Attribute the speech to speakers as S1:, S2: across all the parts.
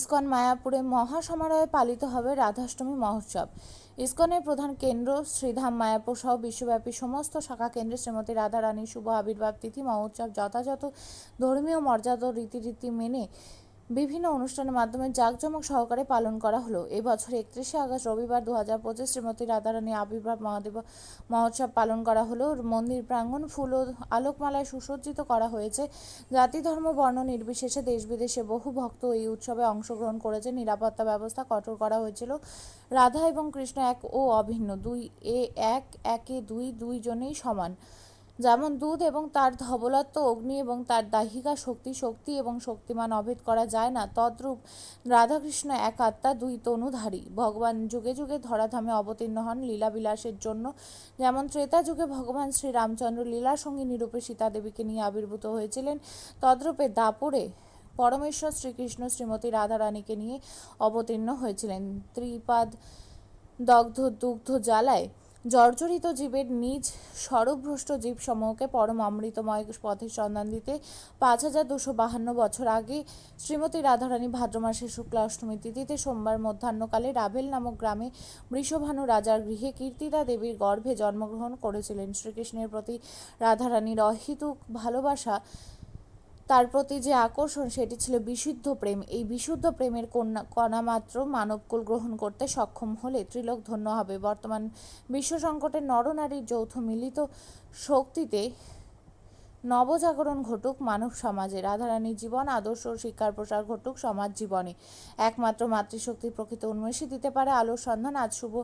S1: ISKCON মায়াপুরে মহাসমারোহে পালিত হবে রাধাষ্টমী মহোৎসব। ইস্কনের প্রধান কেন্দ্র শ্রীধাম মায়াপুর সহ বিশ্বব্যাপী সমস্ত শাখা কেন্দ্রে শ্রীমতী রাধারানীর শুভ আবির্ভাব তিথি মহোৎসব যথাযথ ধর্মীয় মর্যাদা রীতি রীতিরীতি মেনে বিভিন্ন অনুষ্ঠানের মাধ্যমে জাঁকজমক সহকারে পালন করা হলো। এই বছর একত্রিশে আগস্ট রবিবার দু হাজার পঁচিশ শ্রীমতী রাধারানী আবির্ভাব মহাদেব মহোৎসব পালন করা হলো। মন্দির প্রাঙ্গণ, ফুল ও আলোকমালায় সুসজ্জিত করা হয়েছে। জাতি, ধর্ম, বর্ণ নির্বিশেষে দেশ বিদেশে বহু ভক্ত এই উৎসবে অংশগ্রহণ করেছে নিরাপত্তা ব্যবস্থা কঠোর করা হয়েছিল। রাধা এবং কৃষ্ণ এক ও অভিন্ন। দুই এ এক, একে দুই, দুইজনেই সমান। যেমন দুধ এবং তার ধবলত্ব, অগ্নি এবং তার দাহিকা শক্তি শক্তি এবং শক্তিমান অভেদ করা যায় না। তদ্রূপ রাধাকৃষ্ণ এক আত্মা, দুই তনুধারী। ভগবান যুগে যুগে ধরাধামে অবতীর্ণ হন লীলাবিলাসের জন্য। যেমন ত্রেতা যুগে ভগবান শ্রী রামচন্দ্র লীলার সঙ্গে নিরূপে সীতা দেবীকে নিয়ে আবির্ভূত হয়েছিলেন, তদ্রূপে দাপুরে পরমেশ্বর শ্রীকৃষ্ণ শ্রীমতী রাধারানীকে নিয়ে অবতীর্ণ হয়েছিলেন। ত্রিপাদ, দগ্ধ, দুগ্ধ জ্বালায় জর্জরিত জীবের নিজ স্বরভ্রষ্ট জীবসমূহকে পরম অমৃতময় পথের সন্ধান দিতে পাঁচ হাজার দুশো বাহান্ন বছর আগে শ্রীমতী রাধারানী ভাদ্র মাসের শুক্লা অষ্টমী তিথিতে সোমবার মধ্যাহ্নকালে রাভেল নামক গ্রামে বৃষভানু রাজার গৃহে কীর্তিদা দেবীর গর্ভে জন্মগ্রহণ করেছিলেন। শ্রীকৃষ্ণের প্রতি রাধারানীর অহিতুক ভালোবাসা তার প্রতি যে আকর্ষণ, সেটি ছিল বিশুদ্ধ প্রেম। এই বিশুদ্ধ প্রেমের কন্যা কণা মাত্র মানবকুল গ্রহণ করতে সক্ষম হলে ত্রিলোক ধন্য হবে। বর্তমান বিশ্ব সংকটের নরনারীর যৌথ মিলিত শক্তিতে নবজাগরণ ঘটুক মানব সমাজে। রাধারানীর জীবন, আদর্শ ও শিক্ষার প্রসার ঘটুক সমাজ জীবনে। একমাত্র মাতৃশক্তির প্রকৃত উন্মেষই দিতে পারে আলোর সন্ধান। আজ শুভ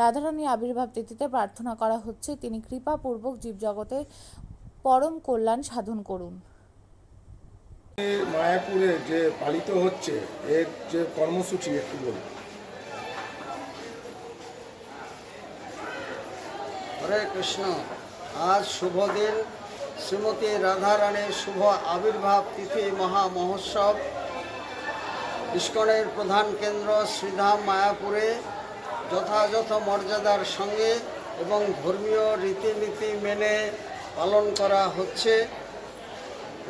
S1: রাধারানী আবির্ভাব তিথিতে প্রার্থনা করা হচ্ছে, তিনি কৃপাপূর্বক জীবজগতের পরম কল্যাণ সাধন করুন।
S2: মায়াপুরে যে পালিত হচ্ছে, এর যে কর্মসূচি একটু বলুন।
S3: হরে কৃষ্ণ, আজ শুভ দিন। শ্রীমতী রাধারানীর শুভ আবির্ভাব তিথি মহা মহোৎসব। ইস্কনের প্রধান কেন্দ্র শ্রীধাম মায়াপুরে যথাযথ মর্যাদার সঙ্গে এবং ধর্মীয় রীতিনীতি মেনে পালন করা হচ্ছে।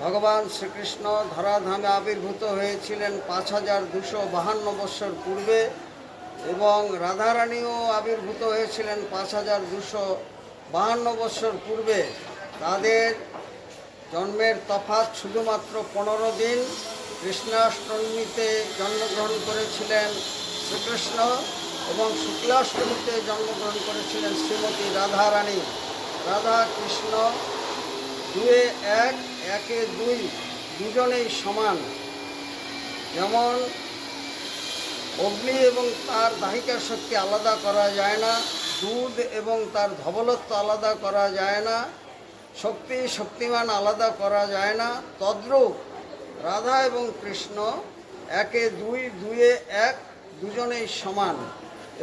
S3: ভগবান শ্রীকৃষ্ণ ধরাধামে আবির্ভূত হয়েছিলেন পাঁচ হাজার দুশো বাহান্ন বৎসর পূর্বে এবং রাধারানীও আবির্ভূত হয়েছিলেন পাঁচ হাজার দুশো বাহান্ন বৎসর পূর্বে। তাদের জন্মের তফাৎ শুধুমাত্র পনেরো দিন। কৃষ্ণাষ্টমীতে জন্মগ্রহণ করেছিলেন শ্রীকৃষ্ণ এবং শুক্লাষ্টমীতে জন্মগ্রহণ করেছিলেন শ্রীমতী রাধারানী। রাধা কৃষ্ণ দুয়ে এক একে দুই দুজনেই সমান। যেমন অগ্নি এবং তার দাহিকার শক্তি আলাদা করা যায় না, দুধ এবং তার ধবলত্ব আলাদা করা যায় না, শক্তি শক্তিমান আলাদা করা যায় না। তদ্রূপ রাধা এবং কৃষ্ণ একে দুই দুয়ে এক, দুজনেই সমান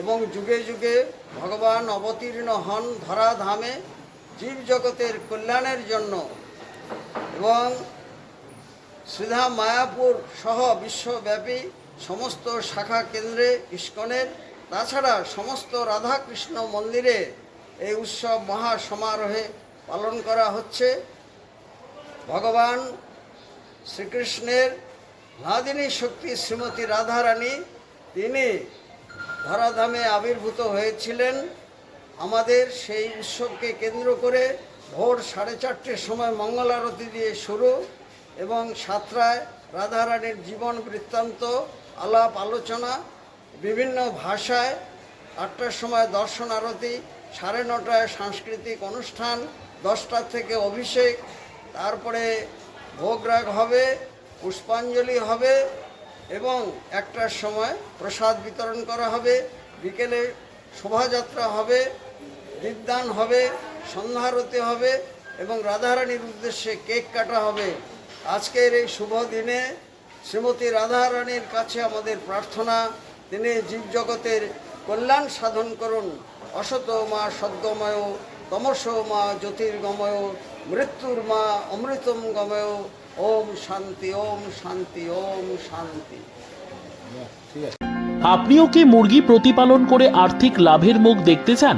S3: এবং যুগে যুগে ভগবান অবতীর্ণ হন ধরাধামে জীবজগতের কল্যাণের জন্য। এবং শ্রীধাম মায়াপুর সহ বিশ্বব্যাপী সমস্ত শাখা কেন্দ্রে ইস্কনের, তাছাড়া সমস্ত রাধাকৃষ্ণ মন্দিরে এই উৎসব মহা সমারোহে পালন করা হচ্ছে। ভগবান শ্রীকৃষ্ণের নাদিনী শক্তি শ্রীমতী রাধারানী, তিনি ধরাধামে আবির্ভূত হয়েছিলেন। আমাদের সেই উৎসবকে কেন্দ্র করে ভোর সাড়ে চারটের সময় মঙ্গল আরতি দিয়ে শুরু এবং সাতটায় রাধারানীর জীবন বৃত্তান্ত, আলাপ, আলোচনা, বিভিন্ন ভাষায় আটটার সময় দর্শন আরতি, সাড়ে নটায় সাংস্কৃতিক অনুষ্ঠান, দশটা থেকে অভিষেক, তারপরে ভোগরাগ হবে, পুষ্পাঞ্জলি হবে এবং একটার সময় প্রসাদ বিতরণ করা হবে, বিকেলে শোভাযাত্রা হবে, বিদ্যান হবে সন্ধ্যারতি হবে এবং রাধারানীর উদ্দেশ্যে কেক কাটা হবে। আজকের এই শুভ দিনে শ্রীমতী রাধারানীর কাছে আমাদের প্রার্থনা, তিনি জীবজগতের কল্যাণ সাধন করুন। অসত মা সদ্গময়, তমস মা জ্যোতির্গময়, মৃত্যুর মা অমৃতম গময়। ওম শান্তি ওম শান্তি ওম শান্তি।
S4: আপনিও কি মুরগি প্রতিপালন করে আর্থিক লাভের মুখ দেখতে চান?